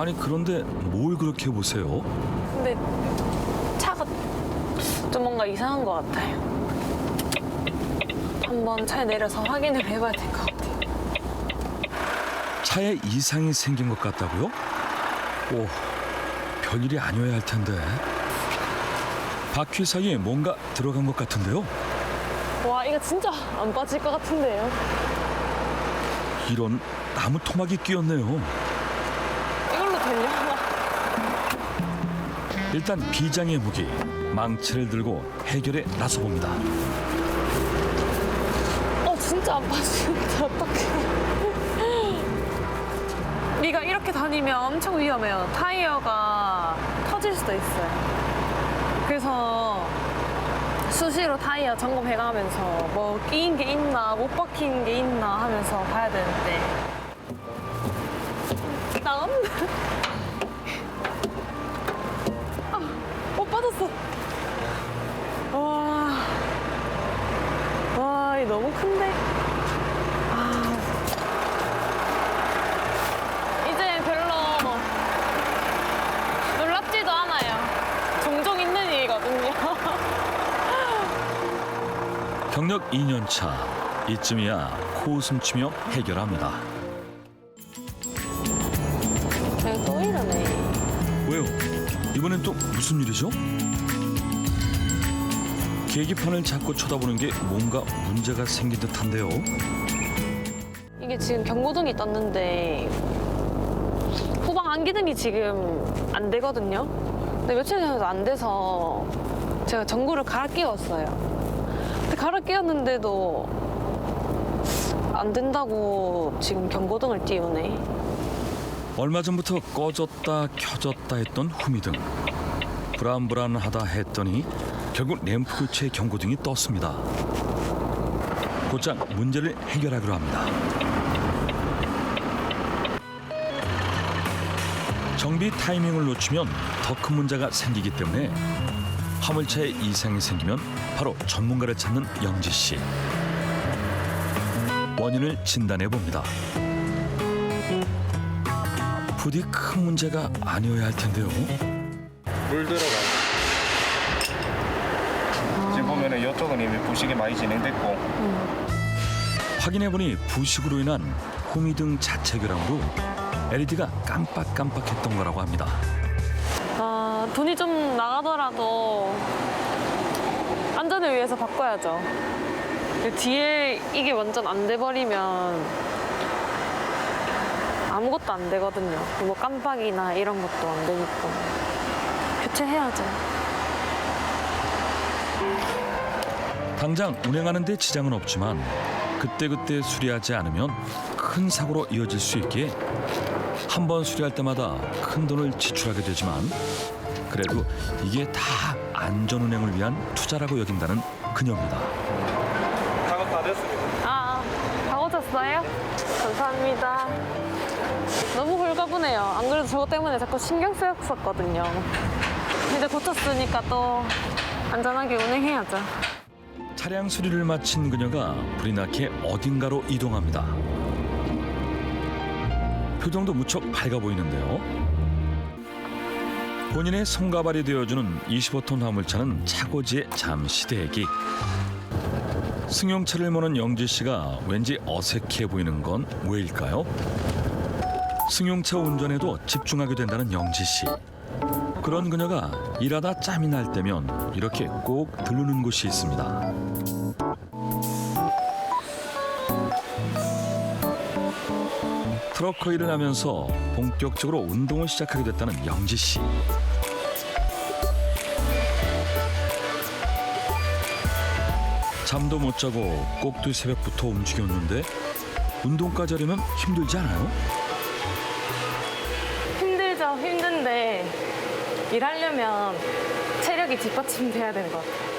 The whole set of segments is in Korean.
아니 그런데 뭘 그렇게 보세요? 근데 차가 좀 뭔가 이상한 것 같아요. 한번 차에 내려서 확인을 해봐야 될 것 같아요. 차에 이상이 생긴 것 같다고요? 오, 별일이 아니어야 할 텐데. 바퀴 사이에 뭔가 들어간 것 같은데요? 와 이거 진짜 안 빠질 것 같은데요. 이런 나무 토막이 끼었네요. 되려나? 일단 비장의 무기 망치를 들고 해결에 나서 봅니다. 어 진짜 안 빠지는데 어떡해. 네가 이렇게 다니면 엄청 위험해요. 타이어가 터질 수도 있어요. 그래서 수시로 타이어 점검해가면서 뭐 끼인 게 있나 못 박힌 게 있나 하면서 봐야 되는데 나 못 빠졌어. 와. 와, 이 너무 큰데? 아. 이제 별로 놀랍지도 않아요. 종종 있는 일이거든요. 경력 2년 차 이쯤이야 코웃음 치며 해결합니다. 내가 또 이러네. 왜요? 이번엔 또 무슨 일이죠? 계기판을 잡고 쳐다보는 게 뭔가 문제가 생긴 듯한데요. 이게 지금 경고등이 떴는데 후방 안기등이 지금 안 되거든요. 근데 며칠 전에도 안 돼서 제가 전구를 갈아 끼웠어요. 근데 갈아 끼웠는데도 안 된다고 지금 경고등을 띄우네. 얼마 전부터 꺼졌다 켜졌다 했던 후미등. 불안불안하다 했더니 결국 램프 교체 경고등이 떴습니다. 곧장 문제를 해결하기로 합니다. 정비 타이밍을 놓치면 더 큰 문제가 생기기 때문에 화물차에 이상이 생기면 바로 전문가를 찾는 영지 씨. 원인을 진단해 봅니다. 부디 큰 문제가 아니어야 할 텐데요. 물 들어가. 이쪽은 이미 부식이 많이 진행됐고 확인해 보니 부식으로 인한 호미등 자체 결함으로 LED가 깜빡깜빡했던 거라고 합니다. 아, 돈이 좀 나가더라도 안전을 위해서 바꿔야죠. 뒤에 이게 완전 안 돼버리면 아무것도 안 되거든요. 뭐 깜빡이나 이런 것도 안 되니까. 교체해야죠. 당장 운행하는 데 지장은 없지만 그때그때 수리하지 않으면 큰 사고로 이어질 수 있기에 한 번 수리할 때마다 큰 돈을 지출하게 되지만 그래도 이게 다 안전 운행을 위한 투자라고 여긴다는 그녀입니다. 작업 다 됐습니다. 아, 다 고쳤어요? 감사합니다. 너무 홀가분해요. 안 그래도 저거 때문에 자꾸 신경 쓰였었거든요. 이제 고쳤으니까 또 안전하게 운행해야죠. 차량 수리를 마친 그녀가 불이 나게 어딘가로 이동합니다. 표정도 무척 밝아 보이는데요. 본인의 손가발이 되어주는 25톤 화물차는 차고지에 잠시 대기. 승용차를 모는 영지 씨가 왠지 어색해 보이는 건 왜일까요? 승용차 운전에도 집중하게 된다는 영지 씨. 그런 그녀가 일하다 짬이 날 때면 이렇게 꼭 들르는 곳이 있습니다. 트럭커 일을 하면서 본격적으로 운동을 시작하게 됐다는 영지 씨. 잠도 못 자고 꼭두 새벽부터 움직였는데 운동까지 하려면 힘들지 않아요? 힘들죠, 힘든데 일하려면 체력이 뒷받침돼야 되는 것 같아요.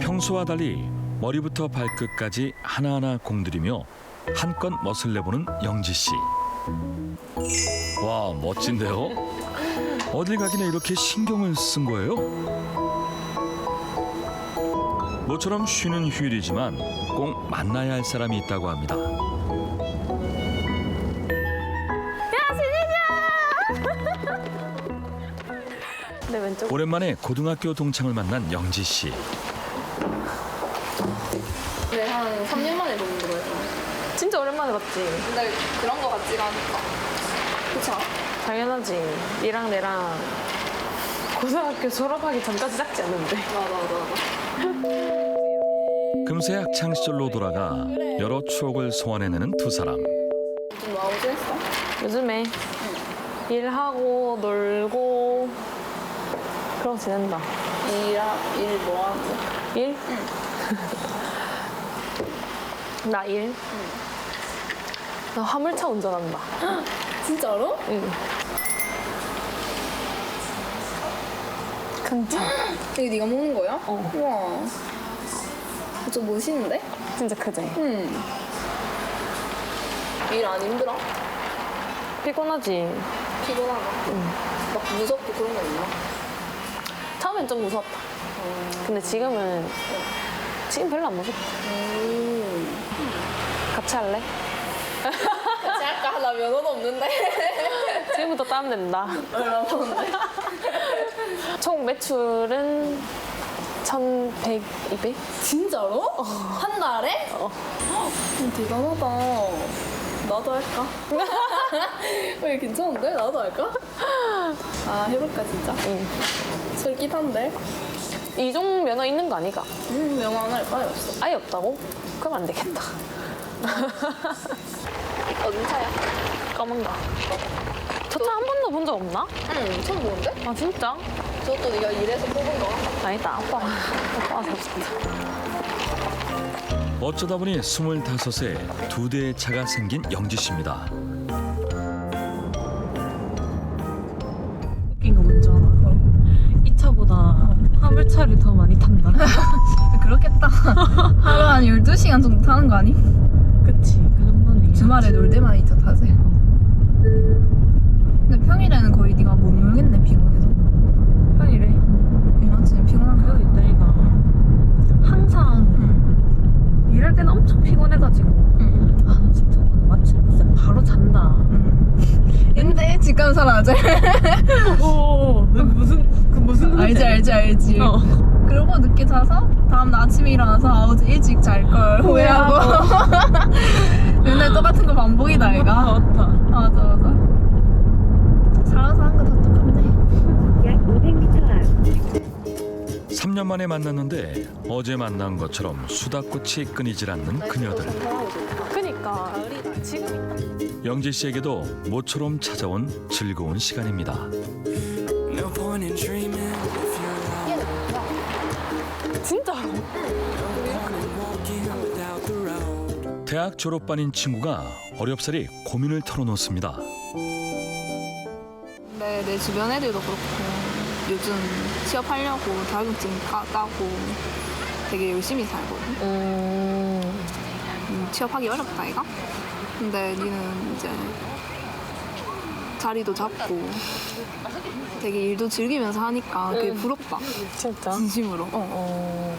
평소와 달리 머리부터 발끝까지 하나하나 공들이며 한껏 멋을 내보는 영지 씨. 와 멋진데요? 어딜 가기나 이렇게 신경을 쓴 거예요? 모처럼 쉬는 휴일이지만 꼭 만나야 할 사람이 있다고 합니다. 내 왼쪽. 오랜만에 고등학교 동창을 만난 영지 씨. 네, 한 3년 만에 보는 거예요. 진짜 오랜만에 봤지. 근데 그런 거 같지가 않을까. 그쵸? 당연하지. 니랑 내랑 고등학교 졸업하기 전까지 작지 않은데. 맞아, 맞아, 맞아. 금세 학창 시절로 돌아가 여러 추억을 소환해내는 두 사람. 좀 나오고 지냈어? 요즘에 일하고 놀고 그러고 지낸다. 일하, 일뭐 하는 거? 일? 나 일? 나 화물차 운전한다. 진짜로? 응. 큰 차. 이거 네가 먹는 거야? 어. 우와. 좀 멋있는데? 진짜 크지? 응. 일 안 힘들어? 피곤하지? 피곤하다. 응. 막 무섭고 그런 거 있나? 처음엔 좀 무섭다. 근데 지금은 지금 별로 안 무섭다. 음. 같이 할래? 같이 할까? 나 면허도 없는데. 지금부터 따면 된다. 총 매출은 1,100, 200? 진짜로? 한 달에? 어. 음, 대단하다. 나도 할까? 왜 괜찮은데? 나도 할까? 아 해볼까 진짜? 응. 솔깃한데? 이종 면허 있는 거 아니가? 음 명화 하나 할 바에 없어. 아예 없다고? 그럼 안 되겠다. 어딘 차야? 까만 거. 저 차 한 번도 본 적 없나? 응 처음 보는데? 아 진짜? 저것도 네가 일해서 뽑은 거? 아니다 아빠가 아빠가 잡았다. 어쩌다 보니 스물다섯에 두 대의 차가 생긴 영지 씨입니다. 화물차를 더 많이 탄다. 그렇겠다. 하루 한 12시간 정도 타는 거 아니? 그치 그 정도는 주말에 놀 때만 이차 타세요. 근데 평일에는 거의 네가 못 놀겠네, 피곤해서. 평일에 이만치는 피곤한 그래도 거야. 내가 항상 일할 때는 엄청 피곤해가지고 응. 아나 진짜 오늘 마침 진짜 바로 잔다. 응. 근데 집 사람 알지? 오 무슨 그 무슨 알지, 알지, 알지. 어. 그러고 늦게 자서 다음 날 아침에 일어나서 아, 어제 일찍 잘 걸 후회하고. 맨날 똑같은 거 반복이다, 얘가. 맞다. 맞아, 맞아. 살아서 3년 만에 만났는데 어제 만난 것처럼 수다꽃이 끊이질 않는 그녀들. 그니까 지금 영지 씨에게도 모처럼 찾아온 즐거운 시간입니다. No point in dreaming if you're out 진짜로 walking without the road. 대학 졸업반인 친구가 어렵사리 고민을 털어놓습니다. 네, 내 주변 애들도 그렇고 요즘 취업하려고 자격증 따, 따고 되게 열심히 살거든. 음 음, 취업하기 어렵다 이가. 근데 니는 이제 자리도 잡고 되게 일도 즐기면서 하니까 그게 부럽다. 진짜 진심으로. 어. 어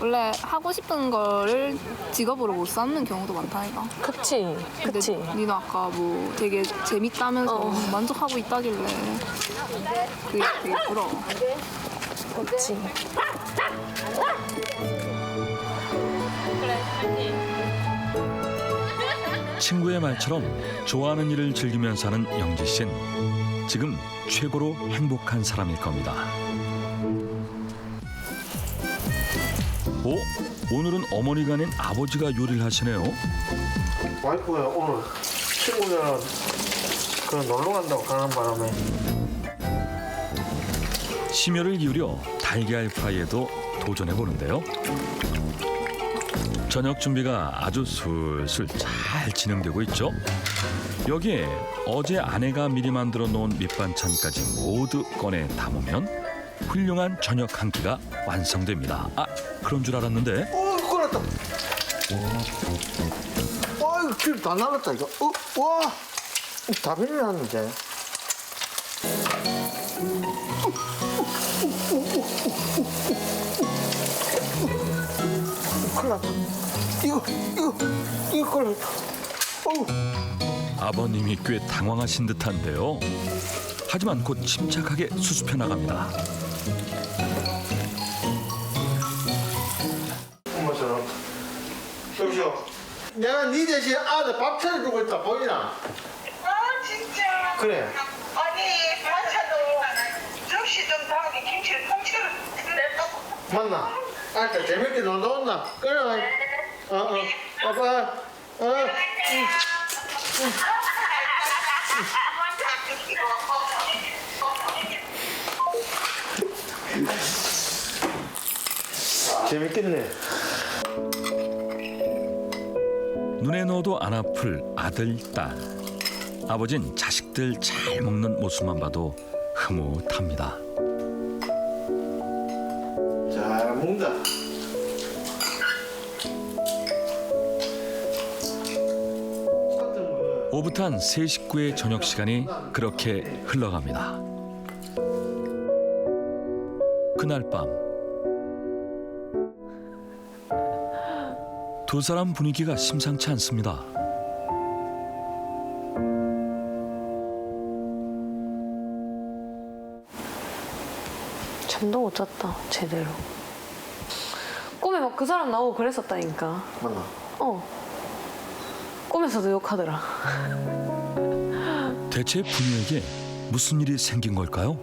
원래 하고 싶은 거를 직업으로 못 삼는 경우도 많다 이가. 그치 근데 그치 니는 아까 뭐 되게 재밌다면서 어. 만족하고 있다길래 그게 되게 부러워. 그치 친구의 말처럼 좋아하는 일을 즐기면서 하는 영지 씨는 지금 최고로 행복한 사람일 겁니다. 오, 오늘은 어머니가 아닌 아버지가 요리를 하시네요. 와이프가 오늘 친구랑 그 놀러 간다고 가는 바람에 심혈을 기울여 달걀 프라이에도 도전해 보는데요. 저녁 준비가 아주 술술 잘 진행되고 있죠. 여기에 어제 아내가 미리 만들어 놓은 밑반찬까지 모두 꺼내 담으면 훌륭한 저녁 한 끼가 완성됩니다. 아, 그런 줄 알았는데 어 꺼냈다 어이구 길다 날랐다 이거 어? 와! 다 빌려놨는데 큰일 났다. 이거, 이거, 이거 큰일 났다. 어우. 아버님이 꽤 당황하신 듯한데요. 하지만 곧 침착하게 수습해 나갑니다. 내가 네 대신 아들 밥 차려주고 있다 보이나? 아 진짜 그래. 아니 반찬도 접시 좀 담게 김치를 통째로 냈다고 맞나? 아따 재밌게 놀다 온나? 그래. 어, 어. 아빠. 어. 응. 재밌겠네. 눈에 넣어도 안 아플 아들, 딸. 아버진 자식들 잘 먹는 모습만 봐도 흐뭇합니다. 잘 먹는다. 오붓한 세 식구의 저녁 시간이 그렇게 흘러갑니다. 그날 밤 두 사람 분위기가 심상치 않습니다. 잠도 못 잤다 제대로. 꿈에 막 그 사람 나오고 그랬었다니까. 맞나? 어. 꿈에서도 욕하더라. 대체 부녀에게 무슨 일이 생긴 걸까요?